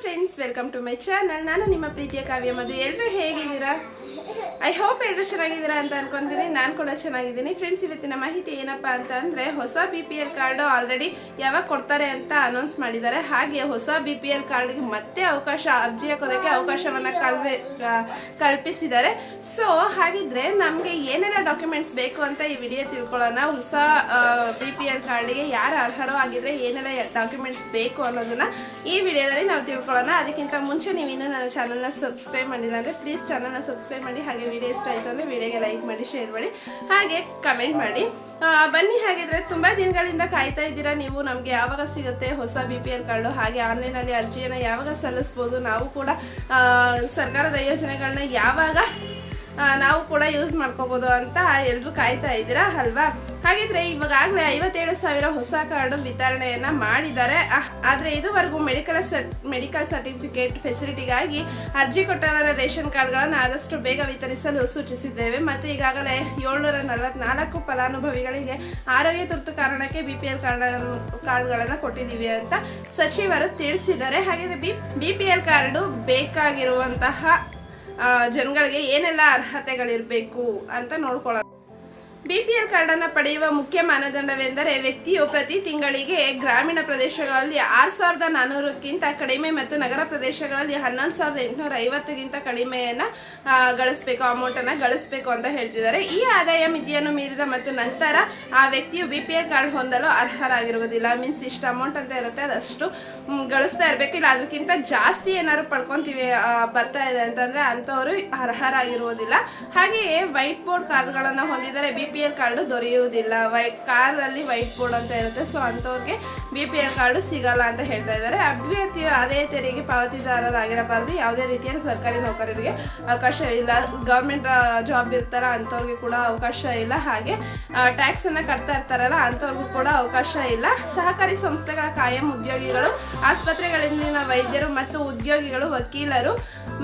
Friends welcome to my channel ನಾನು ನಿಮ್ಮ ಪ್ರೀತಿಯ ಕಾವ್ಯ ಮಧು ಎಲ್ಲರೂ ಹೇಗಿದ್ದೀರಾ? ಐ ಹೋಪ್ ಎಲ್ಲರೂ ಚೆನ್ನಾಗಿದ್ದೀರಾ ಅಂತ ಅನ್ಕೊಂತೀನಿ. ನಾನು ಕೂಡ ಚೆನ್ನಾಗಿದ್ದೀನಿ. ಫ್ರೆಂಡ್ಸ್ ಇವತ್ತಿನ ಮಾಹಿತಿ ಏನಪ್ಪಾ ಅಂತ ಅಂದರೆ, ಹೊಸ B P L card already ಯಾವಾಗ ಕೊಡ್ತಾರೆ ಅಂತ ಅನೌನ್ಸ್ ಮಾಡಿದ್ದಾರೆ. ಹಾಗೆ ಹೊಸ ಬಿ ಪಿ ಎಲ್ ಕಾರ್ಡ್ಗೆ ಮತ್ತೆ ಅವಕಾಶ, ಅರ್ಜಿ ಹಾಕೋದಕ್ಕೆ ಅವಕಾಶವನ್ನ ಕಲ್ವೆ ಕಲ್ಪಿಸಿದ್ದಾರೆ. ಸೊ ಹಾಗಿದ್ರೆ ನಮಗೆ ಏನೆಲ್ಲ ಡಾಕ್ಯುಮೆಂಟ್ಸ್ ಬೇಕು ಅಂತ ಈ ವಿಡಿಯೋ ತಿಳ್ಕೊಳ್ಳೋಣ. ಹೊಸ ಬಿ ಪಿ ಎಲ್ ಕಾರ್ಡ್ಗೆ ಯಾರು ಅರ್ಹರೋ ಆಗಿದ್ರೆ ಏನೆಲ್ಲ ಡಾಕ್ಯುಮೆಂಟ್ಸ್ ಬೇಕು ಅನ್ನೋದನ್ನ ಈ ವಿಡಿಯೋದಲ್ಲಿ ನಾವು ತಿಳ್ಕೊಳ್ಳೋಣ. ಅದಕ್ಕಿಂತ ಮುಂಚೆ ನೀವು ಇನ್ನೂ ನನ್ನ ಚಾನಲ್ನ ಸಬ್ಸ್ಕ್ರೈಬ್ ಮಾಡಿಲ್ಲ ಅಂದರೆ ಪ್ಲೀಸ್ ಚಾನಲ್ನ ಸಬ್ಸ್ಕ್ರೈಬ್ ಮಾಡಿ. ಹಾಗೆ ವಿಡಿಯೋ ಇಷ್ಟ ಆಯಿತು ಅಂದರೆ ವಿಡಿಯೋಗೆ ಲೈಕ್ ಮಾಡಿ, ಶೇರ್ ಮಾಡಿ, ಹಾಗೆ ಕಮೆಂಟ್ ಮಾಡಿ. ಬನ್ನಿ ಹಾಗಿದ್ರೆ ತುಂಬ ದಿನಗಳಿಂದ ಕಾಯ್ತಾ ಇದ್ದೀರಾ ನೀವು? ನಮಗೆ ಯಾವಾಗ ಸಿಗುತ್ತೆ ಹೊಸ ಬಿ ಪಿ ಎಲ್ ಕಾರ್ಡು? ಹಾಗೆ ಆನ್ಲೈನಲ್ಲಿ ಅರ್ಜಿಯನ್ನು ಯಾವಾಗ ಸಲ್ಲಿಸ್ಬೋದು? ನಾವು ಕೂಡ ಸರ್ಕಾರದ ಯೋಜನೆಗಳನ್ನ ಯಾವಾಗ ನಾವು ಕೂಡ ಯೂಸ್ ಮಾಡ್ಕೋಬಹುದು ಅಂತ ಎಲ್ರು ಕಾಯ್ತಾ ಇದ್ದೀರಾ ಅಲ್ವಾ? ಹಾಗಿದ್ರೆ ಇವಾಗಲೇ ಐವತ್ತೇಳು ಸಾವಿರ ಹೊಸ ಕಾರ್ಡು ವಿತರಣೆಯನ್ನ ಮಾಡಿದ್ದಾರೆ. ಆದ್ರೆ ಇದುವರೆಗೂ ಮೆಡಿಕಲ್ ಮೆಡಿಕಲ್ ಸರ್ಟಿಫಿಕೇಟ್ ಫೆಸಿಲಿಟಿಗಾಗಿ ಅರ್ಜಿ ಕೊಟ್ಟವರ ರೇಷನ್ ಕಾರ್ಡ್ಗಳನ್ನು ಆದಷ್ಟು ಬೇಗ ವಿತರಿಸಲು ಸೂಚಿಸಿದ್ದೇವೆ. ಮತ್ತು ಈಗಾಗಲೇ ಏಳ್ನೂರ ನಲವತ್ನಾಲ್ಕು ಫಲಾನುಭವಿಗಳಿಗೆ ಆರೋಗ್ಯ ತುರ್ತು ಕಾರಣಕ್ಕೆ ಬಿಪಿಎಲ್ ಕಾರ್ಡ್ ಕಾರ್ಡ್ಗಳನ್ನು ಕೊಟ್ಟಿದ್ದೀವಿ ಅಂತ ಸಚಿವರು ತಿಳಿಸಿದ್ದಾರೆ. ಹಾಗಿದ್ರೆ ಬಿ ಬಿಪಿಎಲ್ ಕಾರ್ಡು ಬೇಕಾಗಿರುವಂತಹ ಜನಗಳಿಗೆ ಏನೆಲ್ಲ ಅರ್ಹತೆಗಳಿರಬೇಕು ಅಂತ ನೋಡ್ಕೊಳ್ಳೋಣ. ಬಿಪಿಎಲ್ ಕಾರ್ಡ್ ಅನ್ನು ಪಡೆಯುವ ಮುಖ್ಯ ಮಾನದಂಡವೆಂದರೆ ವ್ಯಕ್ತಿಯು ಪ್ರತಿ ತಿಂಗಳಿಗೆ ಗ್ರಾಮೀಣ ಪ್ರದೇಶಗಳಲ್ಲಿ ಆರು ಸಾವಿರದ ನಾನೂರಕ್ಕಿಂತ ಕಡಿಮೆ ಮತ್ತು ನಗರ ಪ್ರದೇಶಗಳಲ್ಲಿ ಹನ್ನೊಂದು ಸಾವಿರದ ಎಂಟುನೂರ ಐವತ್ತಕ್ಕಿಂತ ಕಡಿಮೆಯನ್ನು ಗಳಿಸಬೇಕು, ಅಮೌಂಟನ್ನು ಗಳಿಸಬೇಕು ಅಂತ ಹೇಳ್ತಿದ್ದಾರೆ. ಈ ಆದಾಯ ಮಿತಿಯನ್ನು ಮೀರಿದ ಮತ್ತು ನಂತರ ಆ ವ್ಯಕ್ತಿಯು ಬಿಪಿಎಲ್ ಕಾರ್ಡ್ ಹೊಂದಲು ಅರ್ಹರಾಗಿರುವುದಿಲ್ಲ. ಮೀನ್ಸ್ ಇಷ್ಟು ಅಮೌಂಟ್ ಅಂತ ಇರುತ್ತೆ, ಅದಷ್ಟು ಗಳಿಸ್ತಾ ಇರಬೇಕು. ಇಲ್ಲ, ಅದಕ್ಕಿಂತ ಜಾಸ್ತಿ ಏನಾದ್ರು ಪಡ್ಕೊತೀವಿ ಬರ್ತಾ ಇದೆ ಅಂತಂದರೆ ಅಂಥವರು ಅರ್ಹರಾಗಿರುವುದಿಲ್ಲ. ಹಾಗೆಯೇ ವೈಟ್ ಬೋರ್ಡ್ ಕಾರ್ಡ್ಗಳನ್ನು ಹೊಂದಿದರೆ ಬಿ ಪಿ ಎಲ್ ಕಾರ್ಡು ದೊರೆಯುವುದಿಲ್ಲ. ವೈ ಕಾರಲ್ಲಿ ವೈಟ್ ಬೋರ್ಡ್ ಅಂತ ಇರುತ್ತೆ. ಸೊ ಅಂಥವ್ರಿಗೆ ಬಿ ಪಿ ಎಲ್ ಕಾರ್ಡು ಸಿಗಲ್ಲ ಅಂತ ಹೇಳ್ತಾ ಇದ್ದಾರೆ. ಅಭ್ಯರ್ಥಿಯು ಆದಾಯ ತೆರಿಗೆ ಪಾವತಿದಾರರಾಗಿರಬಾರ್ದು. ಯಾವುದೇ ರೀತಿಯ ಸರ್ಕಾರಿ ನೌಕರರಿಗೆ ಅವಕಾಶ ಇಲ್ಲ. ಗೌರ್ಮೆಂಟ್ ಜಾಬ್ ಇರ್ತಾರ ಅಂತವ್ರಿಗೆ ಕೂಡ ಅವಕಾಶ ಇಲ್ಲ. ಹಾಗೆ ಟ್ಯಾಕ್ಸ್ ಅನ್ನ ಕಟ್ತಾ ಇರ್ತಾರಲ್ಲ, ಅಂಥವ್ರಿಗೂ ಕೂಡ ಅವಕಾಶ ಇಲ್ಲ. ಸಹಕಾರಿ ಸಂಸ್ಥೆಗಳ ಕಾಯಂ ಉದ್ಯೋಗಿಗಳು, ಆಸ್ಪತ್ರೆಗಳಲ್ಲಿನ ವೈದ್ಯರು ಮತ್ತು ಉದ್ಯೋಗಿಗಳು, ವಕೀಲರು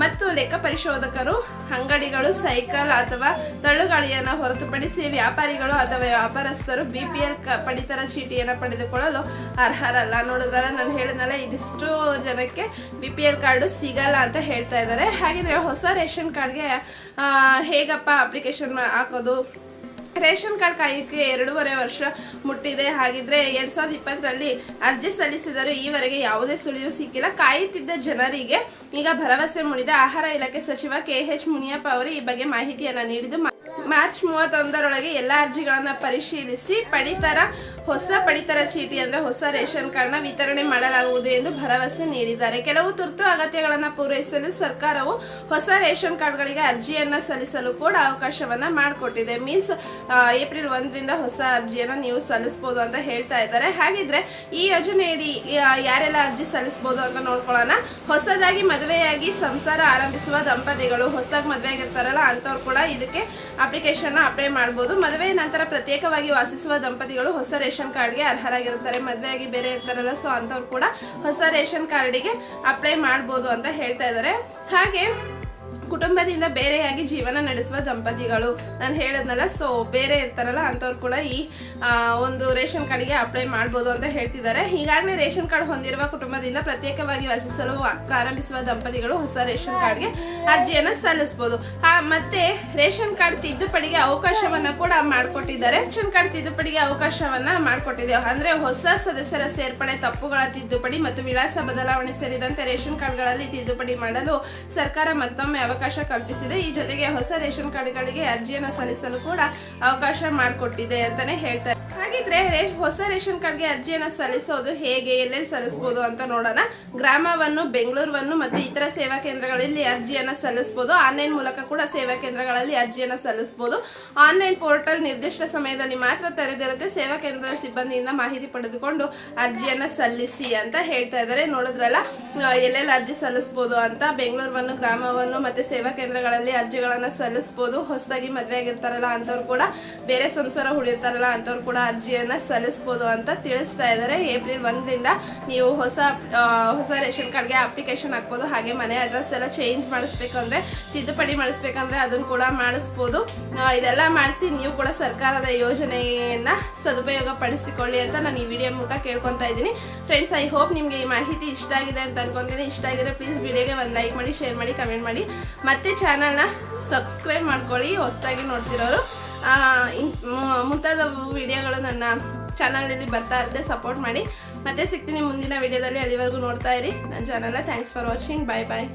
ಮತ್ತು ಲೆಕ್ಕ ಪರಿಶೋಧಕರು, ಅಂಗಡಿಗಳು, ಸೈಕಲ್ ಅಥವಾ ತಳ್ಳುಗಾಳಿಯನ್ನು ಹೊರತುಪಡಿಸಿ ವ್ಯಾಪಾರಿಗಳು ಅಥವಾ ವ್ಯಾಪಾರಸ್ಥರು ಬಿ ಪಿ ಎಲ್ ಪಡಿತರ ಚೀಟಿಯನ್ನು ಪಡೆದುಕೊಳ್ಳಲು ಅರ್ಹರಲ್ಲ. ನೋಡಿದ್ರಲ್ಲ, ನಾನು ಹೇಳಿದ್ನಲ್ಲ, ಇದಿಷ್ಟು ಜನಕ್ಕೆ ಬಿ ಪಿ ಎಲ್ ಕಾರ್ಡು ಸಿಗಲ್ಲ ಅಂತ ಹೇಳ್ತಾ ಇದ್ದಾರೆ. ಹಾಗಿದ್ರೆ ಹೊಸ ರೇಷನ್ ಕಾರ್ಡ್ಗೆ ಹೇಗಪ್ಪ ಅಪ್ಲಿಕೇಶನ್ ಹಾಕೋದು? ರೇಷನ್ ಕಾರ್ಡ್ ಕಾಯಕ್ಕೆ ಎರಡೂವರೆ ವರ್ಷ ಮುಟ್ಟಿದೆ. ಹಾಗಿದ್ರೆ ಎರಡ್ ಸಾವಿರದ ಇಪ್ಪತ್ತರಲ್ಲಿ ಅರ್ಜಿ ಸಲ್ಲಿಸಿದರೂ ಈವರೆಗೆ ಯಾವುದೇ ಸುಳಿವು ಸಿಕ್ಕಿಲ್ಲ. ಕಾಯುತ್ತಿದ್ದ ಜನರಿಗೆ ಈಗ ಭರವಸೆ ಮೂಡಿದೆ. ಆಹಾರ ಇಲಾಖೆ ಸಚಿವ ಕೆ ಎಚ್ ಮುನಿಯಪ್ಪ ಅವರು ಈ ಬಗ್ಗೆ ಮಾಹಿತಿಯನ್ನ ನೀಡಿದ್ದು ಮಾರ್ಚ್ ಮೂವತ್ತೊಂದರೊಳಗೆ ಎಲ್ಲ ಅರ್ಜಿಗಳನ್ನು ಪರಿಶೀಲಿಸಿ ಪಡಿತರ, ಹೊಸ ಪಡಿತರ ಚೀಟಿ ಅಂದ್ರೆ ಹೊಸ ರೇಷನ್ ಕಾರ್ಡ್ನ ವಿತರಣೆ ಮಾಡಲಾಗುವುದು ಎಂದು ಭರವಸೆ ನೀಡಿದ್ದಾರೆ. ಕೆಲವು ತುರ್ತು ಅಗತ್ಯಗಳನ್ನು ಪೂರೈಸಲು ಸರ್ಕಾರವು ಹೊಸ ರೇಷನ್ ಕಾರ್ಡ್ಗಳಿಗೆ ಅರ್ಜಿಯನ್ನು ಸಲ್ಲಿಸಲು ಕೂಡ ಅವಕಾಶವನ್ನ ಮಾಡಿಕೊಟ್ಟಿದೆ. ಮೀನ್ಸ್ ಏಪ್ರಿಲ್ ಒಂದರಿಂದ ಹೊಸ ಅರ್ಜಿಯನ್ನ ನೀವು ಸಲ್ಲಿಸಬಹುದು ಅಂತ ಹೇಳ್ತಾ ಇದ್ದಾರೆ. ಹಾಗಿದ್ರೆ ಈ ಯೋಜನೆಯಡಿ ಯಾರೆಲ್ಲ ಅರ್ಜಿ ಸಲ್ಲಿಸಬಹುದು ಅಂತ ನೋಡ್ಕೊಳ್ಳೋಣ. ಹೊಸದಾಗಿ ಮದುವೆಯಾಗಿ ಸಂಸಾರ ಆರಂಭಿಸುವ ದಂಪತಿಗಳು, ಹೊಸದಾಗಿ ಮದುವೆ ಆಗಿರ್ತಾರಲ್ಲ ಅಂಥವ್ರು ಕೂಡ ಇದಕ್ಕೆ ಅಪ್ಲಿಕೇಶನ್ ಅಪ್ಲೈ ಮಾಡಬಹುದು ಮದುವೆ ನಂತರ ಪ್ರತ್ಯೇಕವಾಗಿ ವಾಸಿಸುವ ದಂಪತಿಗಳು ಹೊಸ ರೇಷನ್ ಕಾರ್ಡ್ಗೆ ಅರ್ಹರಾಗಿರುತ್ತಾರೆ. ಮದುವೆಯಾಗಿ ಬೇರೆ ಇರ್ತಾರಲ್ಲ ಸೊ ಅಂತವ್ರು ಕೂಡ ಹೊಸ ರೇಷನ್ ಕಾರ್ಡಿಗೆ ಅಪ್ಲೈ ಮಾಡಬಹುದು ಅಂತ ಹೇಳ್ತಾ ಇದ್ದಾರೆ. ಹಾಗೆ ಕುಟುಂಬದಿಂದ ಬೇರೆಯಾಗಿ ಜೀವನ ನಡೆಸುವ ದಂಪತಿಗಳು. ನಾನು ಹೇಳಿದ್ನಲ್ಲ ಸೊ ಬೇರೆ ಇರ್ತಾರಲ್ಲ ಅಂಥವ್ರು ಕೂಡ ಈ ಒಂದು ರೇಷನ್ ಕಾರ್ಡ್ಗೆ ಅಪ್ಲೈ ಮಾಡ್ಬೋದು ಅಂತ ಹೇಳ್ತಿದ್ದಾರೆ. ಈಗಾಗಲೇ ರೇಷನ್ ಕಾರ್ಡ್ ಹೊಂದಿರುವ ಕುಟುಂಬದಿಂದ ಪ್ರತ್ಯೇಕವಾಗಿ ವಾಸಿಸಲು ಪ್ರಾರಂಭಿಸುವ ದಂಪತಿಗಳು ಹೊಸ ರೇಷನ್ ಕಾರ್ಡ್ಗೆ ಅರ್ಜಿಯನ್ನು ಸಲ್ಲಿಸಬಹುದು ಮತ್ತೆ ರೇಷನ್ ಕಾರ್ಡ್ ತಿದ್ದುಪಡಿಗೆ ಅವಕಾಶವನ್ನ ಕೂಡ ಮಾಡಿಕೊಟ್ಟಿದ್ದಾರೆ. ರೇಷನ್ ಕಾರ್ಡ್ ತಿದ್ದುಪಡಿಗೆ ಅವಕಾಶವನ್ನ ಮಾಡಿಕೊಟ್ಟಿದೆ. ಅಂದ್ರೆ ಹೊಸ ಸದಸ್ಯರ ಸೇರ್ಪಡೆ, ತಪ್ಪುಗಳ ತಿದ್ದುಪಡಿ ಮತ್ತು ವಿಳಾಸ ಬದಲಾವಣೆ ಸೇರಿದಂತೆ ರೇಷನ್ ಕಾರ್ಡ್ಗಳಲ್ಲಿ ತಿದ್ದುಪಡಿ ಮಾಡಲು ಸರ್ಕಾರ ಮತ್ತೊಮ್ಮೆ ಅವಕಾಶ ಕಲ್ಪಿಸಿದೆ. ಈ ಜೊತೆಗೆ ಹೊಸ ರೇಷನ್ ಕಾರ್ಡ್ಗಳಿಗೆ ಅರ್ಜಿಯನ್ನು ಸಲ್ಲಿಸಲು ಕೂಡ ಅವಕಾಶ ಮಾಡಿಕೊಟ್ಟಿದೆ ಅಂತಾನೆ ಹೇಳ್ತಾರೆ. ಹಾಗಿದ್ರೆ ಹೊಸ ರೇಷನ್ ಕಾರ್ಡ್ಗೆ ಅರ್ಜಿಯನ್ನ ಸಲ್ಲಿಸೋದು ಹೇಗೆ, ಎಲ್ಲೆಲ್ಲಿ ಸಲ್ಲಿಸಬಹುದು ಅಂತ ನೋಡೋಣ. ಗ್ರಾಮವನ್ನು, ಬೆಂಗಳೂರನ್ನು ಮತ್ತು ಇತರ ಸೇವಾ ಕೇಂದ್ರಗಳಲ್ಲಿ ಅರ್ಜಿಯನ್ನ ಸಲ್ಲಿಸಬಹುದು ಆನ್ಲೈನ್ ಮೂಲಕ ಕೂಡ ಸೇವಾ ಕೇಂದ್ರಗಳಲ್ಲಿ ಅರ್ಜಿಯನ್ನ ಸಲ್ಲಿಸಬಹುದು ಆನ್ಲೈನ್ ಪೋರ್ಟಲ್ ನಿರ್ದಿಷ್ಟ ಸಮಯದಲ್ಲಿ ಮಾತ್ರ ತೆರೆದಿರುತ್ತೆ. ಸೇವಾ ಕೇಂದ್ರದ ಸಿಬ್ಬಂದಿಯಿಂದ ಮಾಹಿತಿ ಪಡೆದುಕೊಂಡು ಅರ್ಜಿಯನ್ನ ಸಲ್ಲಿಸಿ ಅಂತ ಹೇಳ್ತಾ ಇದ್ದಾರೆ. ನೋಡಿದ್ರಲ್ಲ ಎಲ್ಲೆಲ್ಲಿ ಅರ್ಜಿ ಸಲ್ಲಿಸಬಹುದು ಅಂತ. ಬೆಂಗಳೂರನ್ನು ಗ್ರಾಮವನ್ನು ಮತ್ತೆ ಸೇವಾ ಕೇಂದ್ರಗಳಲ್ಲಿ ಅರ್ಜಿಗಳನ್ನ ಸಲ್ಲಿಸಬಹುದು ಹೊಸದಾಗಿ ಮದುವೆ ಆಗಿರ್ತಾರಲ್ಲ ಅಂತವ್ರು ಕೂಡ, ಬೇರೆ ಸಂಸಾರ ಹುಡಿರ್ತಾರಲ್ಲ ಅಂತವ್ರು ಕೂಡ ಅರ್ಜಿಯನ್ನ ಸಲ್ಲಿಸಬಹುದು ಅಂತ ತಿಳಿಸ್ತಾ ಇದ್ದಾರೆ ಏಪ್ರಿಲ್ ಒಂದರಿಂದ ನೀವು ಹೊಸ ಹೊಸ ರೇಷನ್ ಕಾರ್ಡ್ಗೆ ಅಪ್ಲಿಕೇಶನ್ ಹಾಕ್ಬೋದು. ಹಾಗೆ ಮನೆ ಅಡ್ರೆಸ್ ಎಲ್ಲ ಚೇಂಜ್ ಮಾಡಿಸ್ಬೇಕಂದ್ರೆ ತಿದ್ದುಪಡಿ ಮಾಡಿಸ್ಬೇಕಂದ್ರೆ ಅದನ್ನು ಕೂಡ ಮಾಡಿಸ್ಬೋದು. ಇದೆಲ್ಲ ಮಾಡಿಸಿ ನೀವು ಕೂಡ ಸರ್ಕಾರದ ಯೋಜನೆಯನ್ನ ಸದುಪಯೋಗ ಪಡಿಸಿಕೊಳ್ಳಿ ಅಂತ ನಾನು ಈ ವಿಡಿಯೋ ಮೂಲಕ ಕೇಳ್ಕೊತಾ ಇದ್ದೀನಿ. ಫ್ರೆಂಡ್ಸ್ ಐ ಹೋಪ್ ನಿಮಗೆ ಈ ಮಾಹಿತಿ ಇಷ್ಟ ಆಗಿದೆ ಅಂತ ಅನ್ಕೊಂತೀನಿ. ಇಷ್ಟ ಆಗಿದ್ರೆ ಪ್ಲೀಸ್ ವಿಡಿಯೋಗೆ ಒಂದು ಲೈಕ್ ಮಾಡಿ ಶೇರ್ ಮಾಡಿ ಕಮೆಂಟ್ ಮಾಡಿ. ಮತ್ತೆ ಚಾನಲ್ನ ಸಬ್ಸ್ಕ್ರೈಬ್ ಮಾಡ್ಕೊಳ್ಳಿ, ಹೊಸದಾಗಿ ನೋಡ್ತಿರೋರು. ಮುಂತಾದ ವಿಡಿಯೋಗಳು ನನ್ನ ಚಾನಲಲ್ಲಿ ಬರ್ತಾ ಇರುತ್ತೆ ಸಪೋರ್ಟ್ ಮಾಡಿ. ಮತ್ತೆ ಸಿಗ್ತೀನಿ ಮುಂದಿನ ವಿಡಿಯೋದಲ್ಲಿ ಅಲ್ಲಿವರೆಗೂ ನೋಡ್ತಾ ಇರಿ. ನನ್ನ ಚಾನಲ್ನ thanks for watching bye bye